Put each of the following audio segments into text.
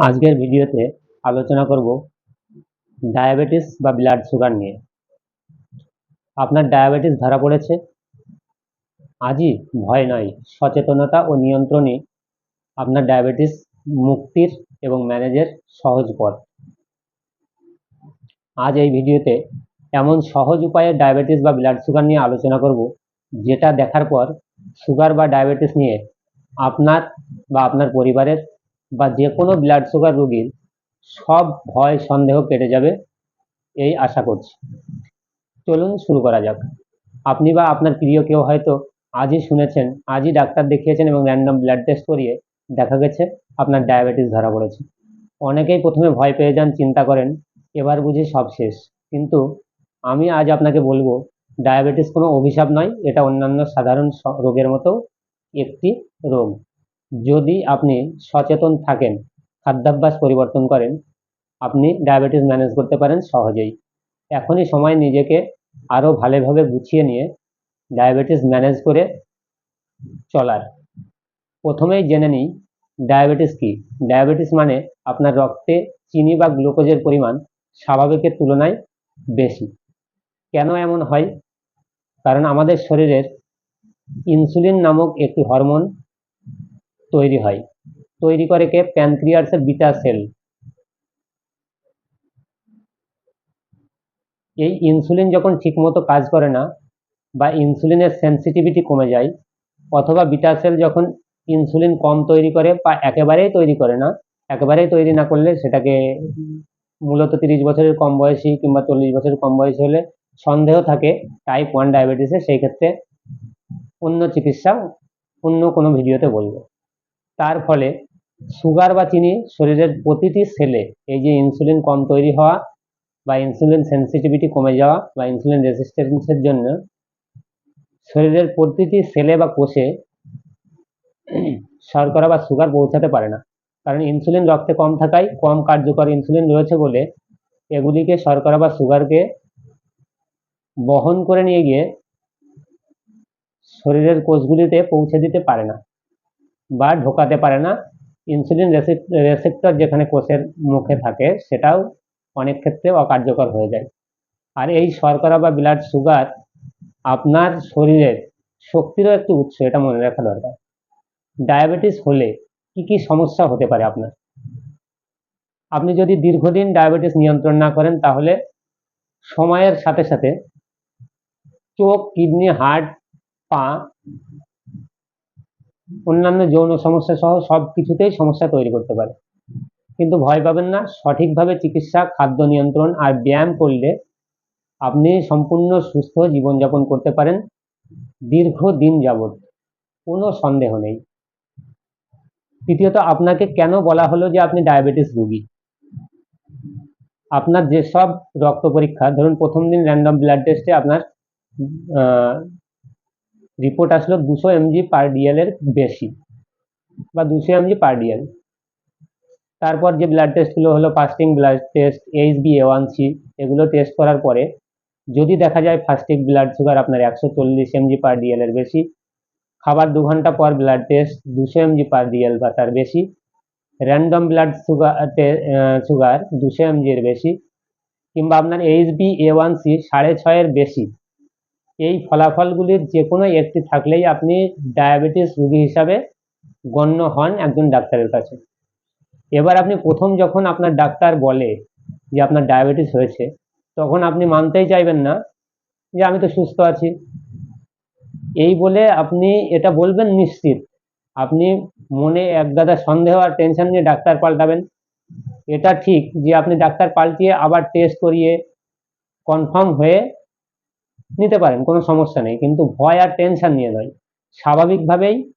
আজকের ভিডিওতে আলোচনা করব ডায়াবেটিস বা ব্লাড সুগার নিয়ে। আপনার ডায়াবেটিস ধরা পড়েছে? আজই ভয় নয়, সচেতনতা ও নিয়ন্ত্রণই আপনার ডায়াবেটিস মুক্তির এবং ম্যানেজের সহজ পথ। আজ এই ভিডিওতে এমন সহজ উপায়ে ডায়াবেটিস বা ব্লাড সুগার নিয়ে আলোচনা করব, যেটা দেখার পর সুগার বা ডায়াবেটিস নিয়ে আপনার বা আপনার পরিবারের বা যে কোনো ব্লাড সুগার রোগীর সব ভয়, সন্দেহ কেটে যাবে এই আশা করছি। চলুন শুরু করা যাক। আপনি বা আপনার প্রিয় কেউ হয়তো আজই শুনেছেন, আজই ডাক্তার দেখিয়েছেন এবং র্যান্ডম ব্লাড টেস্ট করিয়ে দেখা গেছে, আপনার ডায়াবেটিস ধরা পড়েছে। অনেকেই প্রথমে ভয় পেয়ে যান, চিন্তা করেন, এবার বুঝি সব শেষ। কিন্তু আমি আজ আপনাকে বলব ডায়াবেটিস কোনো অভিশাপ নয়, এটা অন্যান্য সাধারণ রোগের মতো একটি রোগ। যদি আপনি সচেতন থাকেন, খাদ্যাভ্যাস পরিবর্তন করেন, আপনি ডায়াবেটিস ম্যানেজ করতে পারেন সহজেই। এখনই সময় নিজেকে আরও ভালোভাবে গুছিয়ে নিয়ে ডায়াবেটিস ম্যানেজ করে চলার। প্রথমেই জেনে নিই ডায়াবেটিস কি? ডায়াবেটিস মানে আপনার রক্তে চিনি বা গ্লুকোজের পরিমাণ স্বাভাবিকের তুলনায় বেশি। কেন এমন হয়? কারণ আমাদের শরীরের ইনসুলিন নামক একটি হরমোন তৈরি হয়। তৈরি করে কে? প্যানক্রিয়াসের বিটা সেল। এই ইনসুলিন যখন ঠিকমতো কাজ করে না বা ইনসুলিনের সেন্সিটিভিটি কমে যায়, অথবা বিটা সেল যখন ইনসুলিন কম তৈরি করে বা একেবারেই তৈরি করে না, একেবারেই তৈরি না করলে সেটাকে মূলত তিরিশ বছরের কম বয়সী কিংবা চল্লিশ বছরের কম বয়সী হলে সন্দেহ থাকে টাইপ ওয়ান ডায়াবেটিসে সেই ক্ষেত্রে অন্য চিকিৎসা অন্য কোনো ভিডিওতে বলব। তার ফলে সুগার বা চিনি শরীরের প্রতিটি সেলে এই যে ইনসুলিন কম তৈরি হওয়া বা ইনসুলিন সেনসিটিভিটি কমে যাওয়া বা ইনসুলিন রেজিস্ট্যান্সের জন্য শরীরের প্রতিটি সেলে বা কোষে শর্করা বা সুগার পৌঁছাতে পারে না। কারণ ইনসুলিন রক্তে কম থাকায় কম কার্যকর ইনসুলিন রয়েছে বলে এগুলিকে শর্করা বা সুগারকে বহন করে নিয়ে গিয়ে শরীরের কোষগুলিতে পৌঁছে দিতে পারে না। বা ঢোকাতে পারে না। ইনসুলিন রেসেপ্টর যেখানে কোষের মুখে থাকে, সেটাও অনেক ক্ষেত্রে অকার্যকর হয়ে যায়। আর এই শর্করা বা ব্লাড সুগার আপনার শরীরের শক্তিরও একটি উৎস, এটা মনে রাখা দরকার। ডায়াবেটিস হলে কি কি সমস্যা হতে পারে আপনার? আপনি যদি দীর্ঘদিন ডায়াবেটিস নিয়ন্ত্রণ না করেন, তাহলে সময়ের সাথে সাথে চোখ কিডনি হার্ট পা অন্যান্য যৌন সমস্যা সহ সব কিছুতেই সমস্যা তৈরি করতে পারে। কিন্তু ভয় পাবেন না, সঠিকভাবে চিকিৎসা, খাদ্য নিয়ন্ত্রণ আর ব্যায়াম করলে আপনি সম্পূর্ণ সুস্থ জীবনযাপন করতে পারেন। দীর্ঘদিন যাবৎ কোনো সন্দেহ নেই। তৃতীয়ত, আপনাকে কেন বলা হলো যে আপনি ডায়াবেটিস রোগী? আপনার যেসব রক্ত পরীক্ষা, ধরুন প্রথম দিন র্যান্ডম ব্লাড টেস্টে আপনার রিপোর্ট আসলো দুশো এমজি পার ডিএল এর বেশি বা দুশো এমজি পার ডিএল তারপর যে ব্লাড টেস্টগুলো হলো fasting blood test H B one C এগুলো টেস্ট করার পরে যদি দেখা যায় ফাস্টিং ব্লাড সুগার আপনার একশো চল্লিশ এমজি পার ডিএল এর বেশি, খাবার দু ঘণ্টা পর ব্লাড টেস্ট দুশো এমজি পার ডিএল বা তার বেশি র্যান্ডম ব্লাড সুগার সুগার দুশো এমজি এর বেশি কিংবা আপনার H B A one C সাড়ে ছয়ের বেশি এই ফলাফলগুলির যে কোনো একটি থাকলেই আপনি ডায়াবেটিস রোগী হিসাবে গণ্য হন একজন ডাক্তারের কাছে। এবার আপনি প্রথম যখন আপনার ডাক্তার বলে যে আপনার ডায়াবেটিস হয়েছে, তখন আপনি মানতেই চাইবেন না যে আমি তো সুস্থ আছি। এই বলে আপনি এটা বলবেন নিশ্চিত। আপনি মনে একগাদা সন্দেহ আর টেনশন নিয়ে ডাক্তার পাল্টাবেন। এটা ঠিক যে আপনি ডাক্তার পাল্টিয়ে আবার টেস্ট করিয়ে কনফার্ম হয়ে নিতে পারেন, কোনো সমস্যা নেই। কিন্তু ভয় আর টেনশন নিয়ে নয়। স্বাভাবিকভাবেই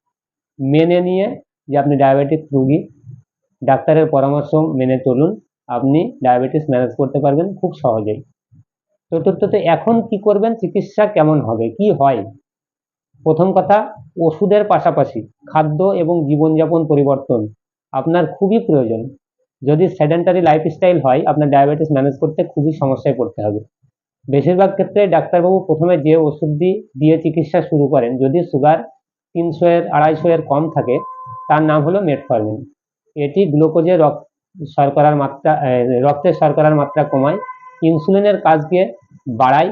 মেনে নিয়ে যে আপনি ডায়াবেটিস রোগী, ডাক্তারের পরামর্শ মেনে চলুন। আপনি ডায়াবেটিস ম্যানেজ করতে পারবেন খুব সহজেই। চতুর্থত, এখন কি করবেন? চিকিৎসা কেমন হবে? কি হয়? প্রথম কথা, ওষুধের পাশাপাশি খাদ্য এবং জীবনযাপন পরিবর্তন আপনার খুবই প্রয়োজন। যদি সেডেন্টারি লাইফস্টাইল হয়, আপনার ডায়াবেটিস ম্যানেজ করতে খুবই সমস্যায় পড়তে হবে। বেশিরভাগ ক্ষেত্রে ডাক্তারবাবু প্রথমে যে ওষুধ দিয়ে চিকিৎসা শুরু করেন, যদি সুগার তিনশো এর, আড়াইশো এর কম থাকে, তার নাম হলো মেটফর্মিন। এটি গ্লুকোজের রক্ত শর্করার মাত্রা রক্তের রক্তে শর্করার মাত্রা কমায়, ইনসুলিনের কাজকে বাড়ায়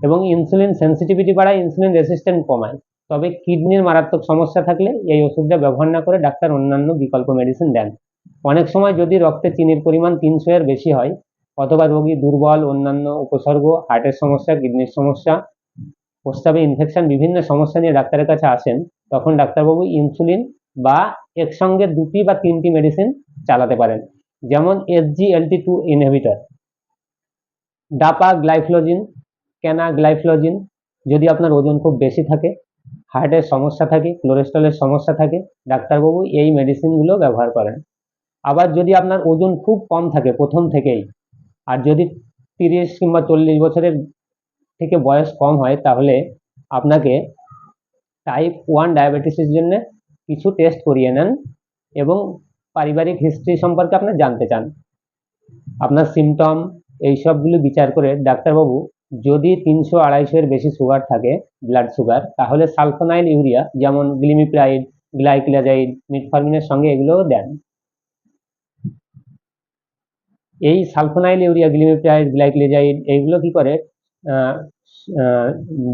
এবং ইনসুলিন সেন্সিটিভিটি বাড়ায়, ইনসুলিন রেসিস্ট্যান্ট কমায়। তবে কিডনির মারাত্মক সমস্যা থাকলে এই ওষুধটা ব্যবহার না করে ডাক্তার অন্যান্য বিকল্প মেডিসিন দেন। অনেক সময় যদি রক্তে চিনির পরিমাণ তিনশো এর বেশি হয় অথবা রোগী দুর্বল, অন্যান্য উপসর্গ, হার্টের সমস্যা, কিডনির সমস্যা প্রস্তাবে ইনফেকশন বিভিন্ন সমস্যা নিয়ে ডাক্তারের কাছে আসেন, তখন ডাক্তারবাবু ইনসুলিন বা একসঙ্গে দুটি বা তিনটি মেডিসিন চালাতে পারেন, যেমন SGLT two inhibitor dapagliflozin canagliflozin যদি আপনার ওজন খুব বেশি থাকে, হার্টের সমস্যা থাকে কোলেস্ট্রলের সমস্যা থাকে, ডাক্তারবাবু এই মেডিসিনগুলো ব্যবহার করেন। আবার যদি আপনার ওজন খুব কম থাকে, প্রথম থেকেই আর যদি তিরিশ কিংবা চল্লিশ বছরের থেকে বয়স কম হয়, তাহলে আপনাকে টাইপ ওয়ান ডায়াবেটিসের জন্য কিছু টেস্ট করিয়ে নেন এবং পারিবারিক হিস্ট্রি সম্পর্কে আপনি জানতে চান। আপনার সিমটম এইসবগুলো বিচার করে ডাক্তারবাবু যদি তিনশো আড়াইশো এর বেশি সুগার থাকে ব্লাড সুগার তাহলে সালফোনাইল ইউরিয়া যেমন গ্লিমিপ্রাইড গ্লাইক্লাজাইড মিটফরমিনের সঙ্গে এগুলোও দেন। এই সালফোনাইল ইউরিয়া গ্লিমিপ্রাইড গ্লাইক্লেজাইড এইগুলো কি করে?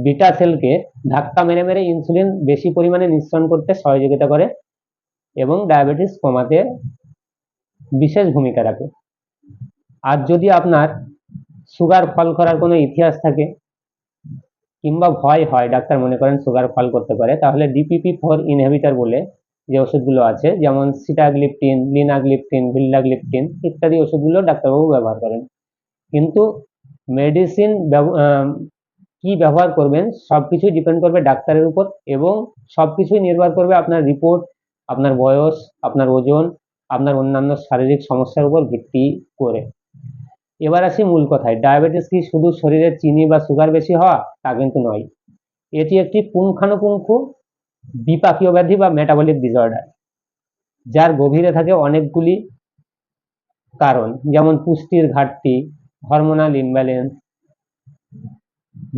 বিটা সেলকে ধাক্কা মেরে মেরে ইনসুলিন বেশি পরিমাণে নিঃসরণ করতে সহযোগিতা করে এবং ডায়াবেটিস কমাতে বিশেষ ভূমিকা রাখে। আর যদি আপনার সুগার ফল করার কোনো ইতিহাস থাকে কিংবা ভয় হয়, ডাক্তার মনে করেন সুগার ফল করতে পারে, তাহলে ডিপিপি ফোর ইনহিবিটর বলে যে ওষুধগুলো আছে, যেমন সিটাগ্লিপটিন লিনাগ্লিপটিন ভিল্লাগ্লিপটিন ইত্যাদি ওষুধগুলো ডাক্তারবাবু ব্যবহার করেন। কিন্তু মেডিসিন কি ব্যবহার করবেন সব কিছুই ডিপেন্ড করবে ডাক্তারের উপর এবং সব কিছুই নির্ভর করবে আপনার রিপোর্ট আপনার বয়স, আপনার ওজন, আপনার অন্যান্য শারীরিক সমস্যার উপর ভিত্তি করে। এবার আসি মূল কথায় ডায়াবেটিস কি শুধু শরীরে চিনি বা সুগার বেশি হওয়া? তা কিন্তু নয়। এটি একটি পুঙ্খানুপুঙ্খ বিপাকীয় ব্যাধি বা মেটাবলিক ডিসঅর্ডার যার গভীরে থাকে অনেকগুলি কারণ, যেমন পুষ্টির ঘাটতি হরমোনাল ইমব্যালেন্স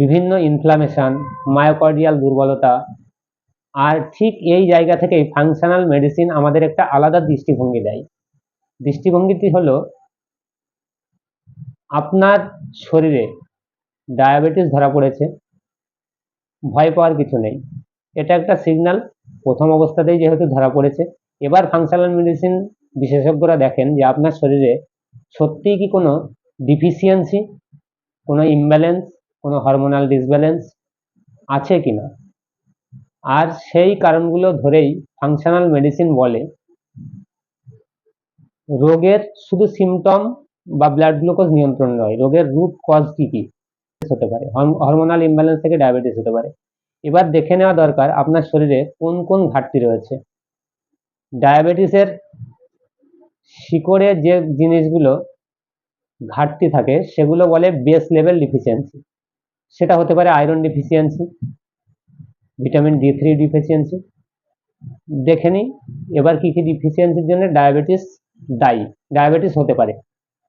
বিভিন্ন ইনফ্লামেশন মায়োকার্ডিয়াল দুর্বলতা, আর ঠিক এই জায়গা থেকেই ফাংশনাল মেডিসিন আমাদের একটা আলাদা দৃষ্টিভঙ্গি দেয়। দৃষ্টিভঙ্গিটি হলো, আপনার শরীরে ডায়াবেটিস ধরা পড়েছে, ভয় পাওয়ার কিছু নেই। এটা একটা সিগন্যাল প্রথম অবস্থাতেই যেহেতু ধরা পড়েছে। এবার ফাংশনাল মেডিসিন বিশেষজ্ঞরা দেখেন যে আপনার শরীরে সত্যিই কি কোনো ডিফিসিয়েন্সি কোনো ইমব্যালেন্স কোনো হরমোনাল ডিসব্যালেন্স আছে কি না? আর সেই কারণগুলো ধরেই ফাংশনাল মেডিসিন বলে, রোগের শুধু সিমটম বা ব্লাড গ্লুকোজ নিয়ন্ত্রণ নয়, রোগের রুট কজ কি কি? হতে পারে। হরমোনাল ইমব্যালেন্স থেকে ডায়াবেটিস হতে পারে। এবার দেখে নেওয়া দরকার আপনার শরীরে কোন কোন ঘাটতি রয়েছে। ডায়াবেটিসের শিকড়ে যে জিনিসগুলো ঘাটতি থাকে, সেগুলো বলে বেস লেভেল ডিফিসিয়েন্সি সেটা হতে পারে iron deficiency vitamin D three deficiency দেখে নিই, এবার কী কী ডিফিসিয়েন্সির জন্য ডায়াবেটিস দায়ী। ডায়াবেটিস হতে পারে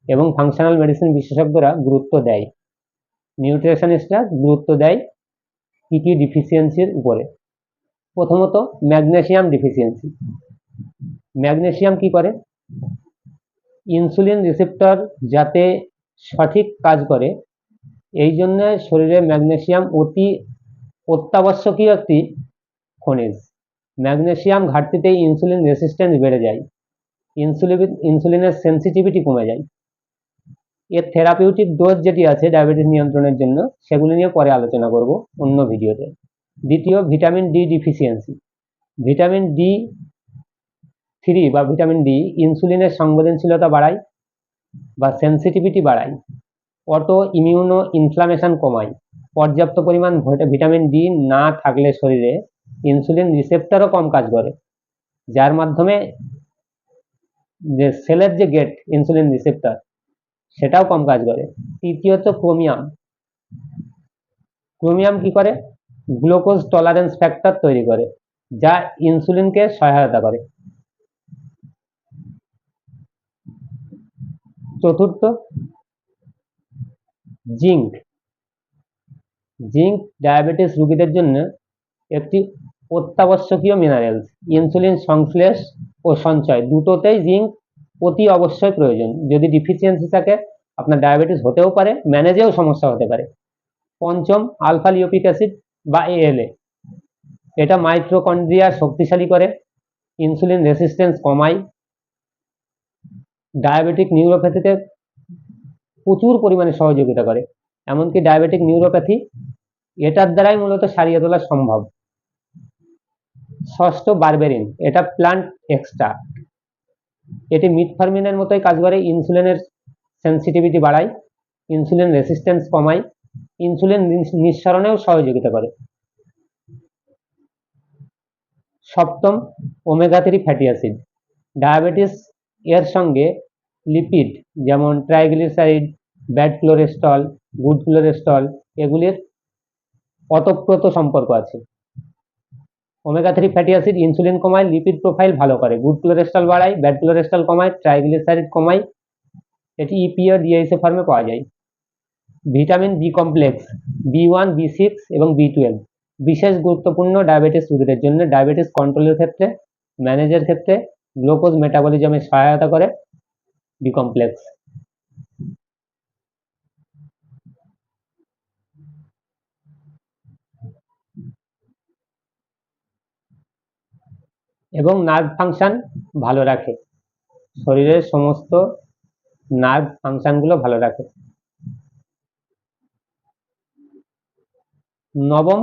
এবং ফাংশনাল মেডিসিন বিশেষজ্ঞরা গুরুত্ব দেয়। নিউট্রিশনিস্টরা গুরুত্ব দেয় কী কী ডিফিসিয়েন্সির উপরে। প্রথমত ম্যাগনেসিয়াম ডিফিসিয়েন্সি ম্যাগনেসিয়াম কি করে? ইনসুলিন রিসেপ্টর যাতে সঠিক কাজ করে, এই জন্য শরীরে ম্যাগনেসিয়াম অতি অত্যাবশ্যকীয় একটি খনিজ। ম্যাগনেসিয়াম ঘাটতিতে ইনসুলিন রেসিস্ট্যান্স বেড়ে যায়। ইনসুলিন ইনসুলিনের সেন্সিটিভিটি কমে যায়। এর থেরাপিউটিক ডোজ যেটি আছে ডায়াবেটিস নিয়ন্ত্রণের জন্য, সেগুলি নিয়ে পরে আলোচনা করব অন্য ভিডিওতে। দ্বিতীয় vitamin D deficiency vitamin D three বা ভিটামিন ডি ইনসুলিনের সংবেদনশীলতা বাড়ায় বা সেন্সিটিভিটি বাড়ায় অটো ইমিউনো ইনফ্লামেশন কমায়। পর্যাপ্ত পরিমাণ ভিটামিন ডি না থাকলে শরীরে ইনসুলিন রিসেপ্টারও কম কাজ করে, যার মাধ্যমে যে সেলের যে গেট ইনসুলিন রিসেপ্টার সেটাও কম কাজ করে। তৃতীয়ত ক্রোমিয়াম ক্রোমিয়াম কি করে? গ্লুকোজ টলারেন্স ফ্যাক্টর তৈরি করে, যা ইনসুলিনকে সহায়তা করে। চতুর্থ জিঙ্ক জিঙ্ক ডায়াবেটিস রোগীদের জন্য একটি অত্যাবশ্যকীয় মিনারেলস ইনসুলিন সংশ্লেষ ও সঞ্চয়, দুটোতেই জিঙ্ক অতি অবশ্যই প্রয়োজন। যদি ডিফিসিয়েন্সি থাকে, আপনার ডায়াবেটিস হতেও পারে, ম্যানেজেও সমস্যা হতে পারে। পঞ্চম আলফা লিওপিক অ্যাসিড বা এএলএ এটা মাইক্রোকন্ড্রিয়া শক্তিশালী করে ইনসুলিন রেসিস্ট্যান্স কমায় ডায়াবেটিক নিউরোপ্যাথিতে প্রচুর পরিমাণে সহযোগিতা করে। এমনকি ডায়াবেটিক নিউরোপ্যাথি এটার দ্বারাই মূলত সারিয়ে তোলা সম্ভব। ষষ্ঠ বারবেরিন এটা প্লান্ট এক্সট্রা এটি মিটফার্মিনের মতোই কাজ করে ইনসুলিনের সেন্সিটিভিটি বাড়ায় ইনসুলিন রেসিস্ট্যান্স কমায় ইনসুলিন নিঃসরণেও সহযোগিতা করে। সপ্তম omega three fatty acid diabetes এর সঙ্গে লিপিড যেমন triglyceride bad cholesterol good cholesterol এগুলির অতপ্রত সম্পর্ক আছে। Omega three fatty acid insulin কমায় লিপিড প্রোফাইল ভালো করে। গুড কোলেস্ট্রল বাড়ায় ব্যাড কোলেস্ট্রল কমায় ট্রাইগ্লিসারিড কমায়। এটি ইপিও ডিএসএ ফর্মে পাওয়া যায়। Vitamin B complex B one B six এবং বি টুয়েলভ বিশেষ গুরুত্বপূর্ণ ডায়াবেটিস রোগীদের জন্য। ডায়াবেটিস কন্ট্রোলের ক্ষেত্রে ম্যানেজের ক্ষেত্রে গ্লুকোজ মেটাবলিজমে সহায়তা করে। বি কমপ্লেক্স এবং নার্ভ ফাংশান ভালো রাখে। শরীরের সমস্ত নার্ভ ফাংশানগুলো ভালো রাখে। নবম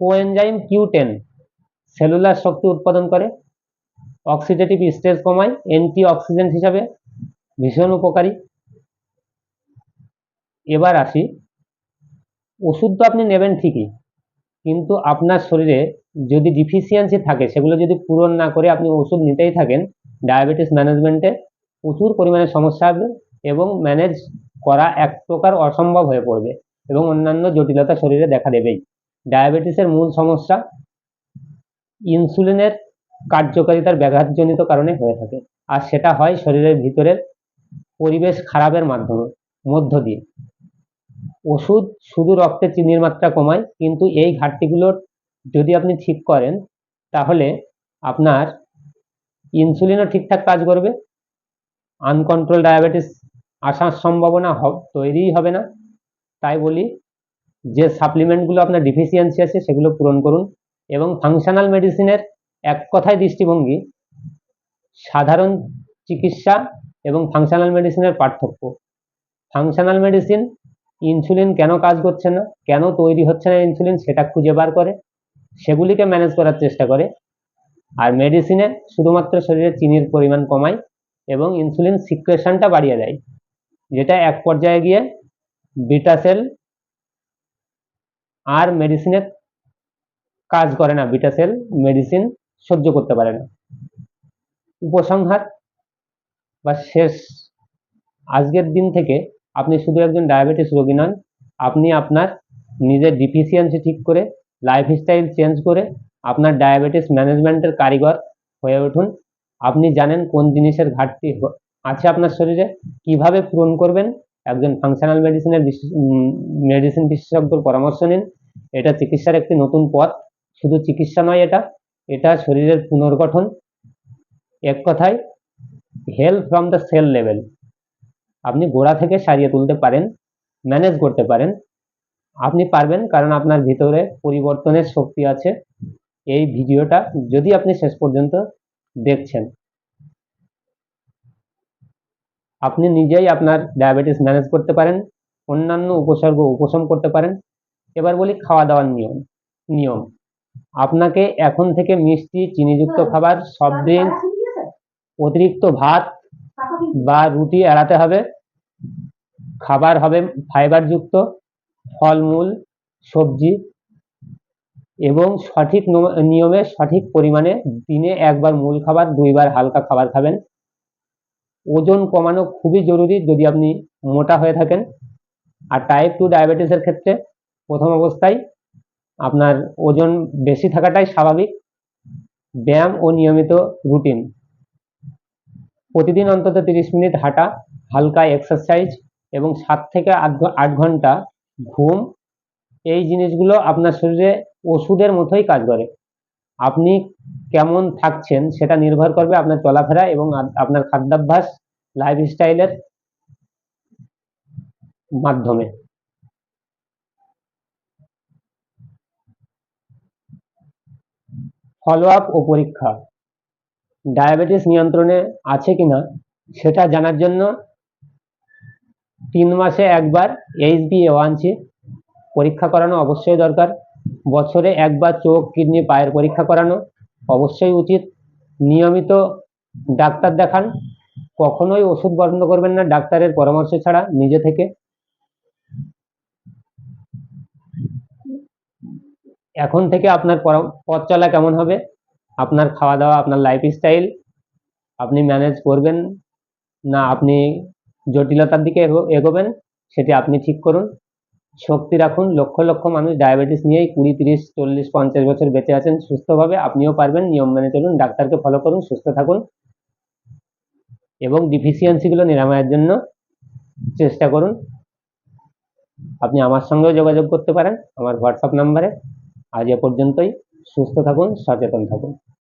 কোএনজাইম কিউ টেন সেলুলার শক্তি উৎপাদন করে। অক্সিডেটিভ স্ট্রেস কমায় অ্যান্টি অক্সিডেন্ট হিসাবে ভীষণ উপকারী। এবার আসি, ওষুধ তো আপনি নেবেন ঠিকই কিন্তু আপনার শরীরে যদি ডিফিসিয়েন্সি থাকে, সেগুলো যদি পূরণ না করে আপনি ওষুধ নিতেই থাকেন ডায়াবেটিস ম্যানেজমেন্টে প্রচুর পরিমাণে সমস্যা হবে এবং ম্যানেজ করা এক প্রকার অসম্ভব হয়ে পড়বে এবং অন্যান্য জটিলতা শরীরে দেখা দেবেই। ডায়াবেটিসের মূল সমস্যা ইনসুলিনের কার্যকারিতার ব্যাঘাতজনিত কারণে হয়ে থাকে। আর সেটা হয় শরীরের ভিতরের পরিবেশ খারাপের মাধ্যমে, মধ্য দিয়ে। ওষুধ শুধু রক্তে চিনির মাত্রা কমায়, কিন্তু এই ঘাটতিগুলো যদি আপনি ঠিক করেন, তাহলে আপনার ইনসুলিনও ঠিকঠাক কাজ করবে আনকন্ট্রোল ডায়াবেটিস আসার সম্ভাবনা তৈরিই হবে না। তাই বলি, যে সাপ্লিমেন্টগুলো আপনার ডিফিসিয়েন্সি আছে, সেগুলো পূরণ করুন এবং ফাংশনাল মেডিসিনের এক কথায় দৃষ্টিভঙ্গি, সাধারণ চিকিৎসা এবং ফাংশনাল মেডিসিনের পার্থক্য। ফাংশনাল মেডিসিন ইনসুলিন কেন কাজ করছে না? কেন তৈরি হচ্ছে না ইনসুলিন? সেটা খুঁজে বার করে। সেগুলিকে ম্যানেজ করার চেষ্টা করে। আর মেডিসিনে শুধুমাত্র শরীরে চিনির পরিমাণ কমায় এবং ইনসুলিন সিক্রেশনটা বাড়িয়ে দেয়। যেটা এক পর্যায়ে গিয়ে বিটা সেল আর মেডিসিনে কাজ করে না। বিটা সেল মেডিসিন সহ্য করতে পারে না। উপসংহার বা শেষ। আজকের দিন থেকে আপনি শুধু একজন ডায়াবেটিস রোগী নন, আপনি আপনার নিজের ডিফিসিয়েন্সি ঠিক করে লাইফস্টাইল চেঞ্জ করে, আপনার ডায়াবেটিস ম্যানেজমেন্টের কারিগর হয়ে উঠুন। আপনি জানেন কোন জিনিসের ঘাটতি আছে আপনার শরীরে, কীভাবে পূরণ করবেন? একজন ফাংশনাল মেডিসিনের মেডিসিন বিশেষজ্ঞর পরামর্শ নিন। এটা চিকিৎসার একটি নতুন পথ। শুধু চিকিৎসা নয় এটা এটা শরীরের পুনর্গঠন। এক কথায় health from the cell level আপনি গোড়া থেকে সারিয়ে তুলতে পারেন ম্যানেজ করতে পারেন। আপনি পারবেন কারণ আপনার ভিতরে পরিবর্তনের শক্তি আছে। এই ভিডিওটা যদি আপনি শেষ পর্যন্ত দেখছেন। আপনি নিজেই আপনার ডায়াবেটিস ম্যানেজ করতে পারেন অন্যান্য উপসর্গ উপশম করতে পারেন। এবার বলি খাওয়া দাওয়ার নিয়ম নিয়ম। আপনাকে এখন থেকে মিষ্টি চিনিযুক্ত খাবার সফট ড্রিঙ্কস অতিরিক্ত ভাত বা রুটি এড়াতে হবে। খাবার হবে ফাইবারযুক্ত ফলমূল, সবজি এবং সঠিক নিয়মে সঠিক পরিমাণে দিনে একবার মূল খাবার, দুইবার হালকা খাবার খাবেন। ওজন কমানো খুবই জরুরি যদি আপনি মোটা হয়ে থাকেন। আর টাইপ টু ডায়াবেটিসের ক্ষেত্রে প্রথম অবস্থায় আপনার ওজন বেশি থাকাটাই স্বাভাবিক। ব্যায়াম ও নিয়মিত রুটিন প্রতিদিন অন্তত তিরিশ মিনিট হাঁটা, হালকা এক্সারসাইজ এবং সাত থেকে আট ঘণ্টা ঘুম। এই জিনিসগুলো আপনার শরীরে ওষুধের মতোই কাজ করে। আপনি কেমন থাকছেন সেটা নির্ভর করবে আপনার চলাফেরা এবং আপনার খাদ্যাভ্যাস লাইফস্টাইলের মাধ্যমে। ফলো আপ ও পরীক্ষা। ডায়াবেটিস নিয়ন্ত্রণে আছে কিনা সেটা জানার জন্য তিন মাসে একবার এইচ এইচবি ওয়ানসি পরীক্ষা করানো অবশ্যই দরকার। বছরে একবার চোখ, কিডনি, পায়ের পরীক্ষা করানো অবশ্যই উচিত। নিয়মিত ডাক্তার দেখান। কখনোই ওষুধ বন্ধ করবেন না ডাক্তারের পরামর্শ ছাড়া নিজে থেকে। এখন থেকে আপনার পথ চলা কেমন হবে? আপনার খাওয়া দাওয়া আপনার লাইফস্টাইল আপনি ম্যানেজ করবেন, না আপনি জটিলতার দিকে এগো- এগোবেন, সেটি আপনি ঠিক করুন। শক্তি রাখুন, লক্ষ লক্ষ মানুষ ডায়াবেটিস নিয়েই কুড়ি, তিরিশ, চল্লিশ, পঞ্চাশ বছর বেঁচে আছেন সুস্থভাবে, আপনিও পারবেন, নিয়ম মেনে চলুন, ডাক্তারকে ফলো করুন, সুস্থ থাকুন এবং ডিফিসিয়েন্সিগুলো নিরাময়ের জন্য চেষ্টা করুন। আপনি আমার সঙ্গেও যোগাযোগ করতে পারেন, আমার হোয়াটসঅ্যাপ নাম্বারে আজ এ পর্যন্তই। সুস্থ থাকুন সচেতন থাকুন।